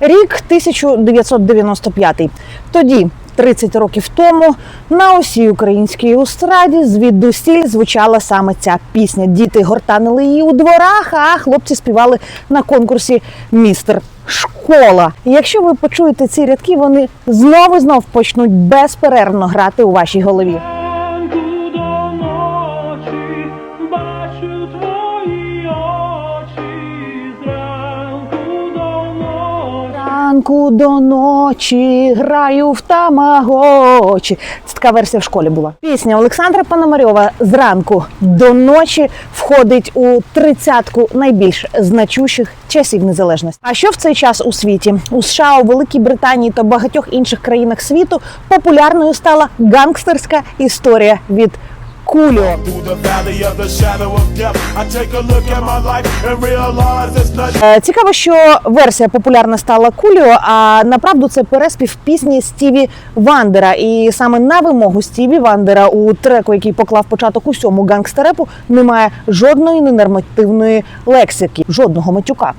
Рік 1995. Тоді, 30 років тому, на усій українській естраді звідусіль звучала саме ця пісня. Діти гортанили її у дворах, а хлопці співали на конкурсі Містер Школа. Якщо ви почуєте ці рядки, вони знову знов почнуть безперервно грати у вашій голові. Ранку до ночі граю в тамагочі. Це така версія в школі була. Пісня Олександра Пономарьова зранку до ночі входить у тридцятку найбільш значущих часів незалежності. А що в цей час у світі? У США, у Великій Британії та багатьох інших країнах світу популярною стала гангстерська історія від Not. Е, Цікаво, що версія популярна стала Куліо, а направду це переспів пісні Стіві Вандера. І саме на вимогу Стіві Вандера у треку, який поклав початок усьому гангстерепу, немає жодної ненормативної лексики, жодного матюка.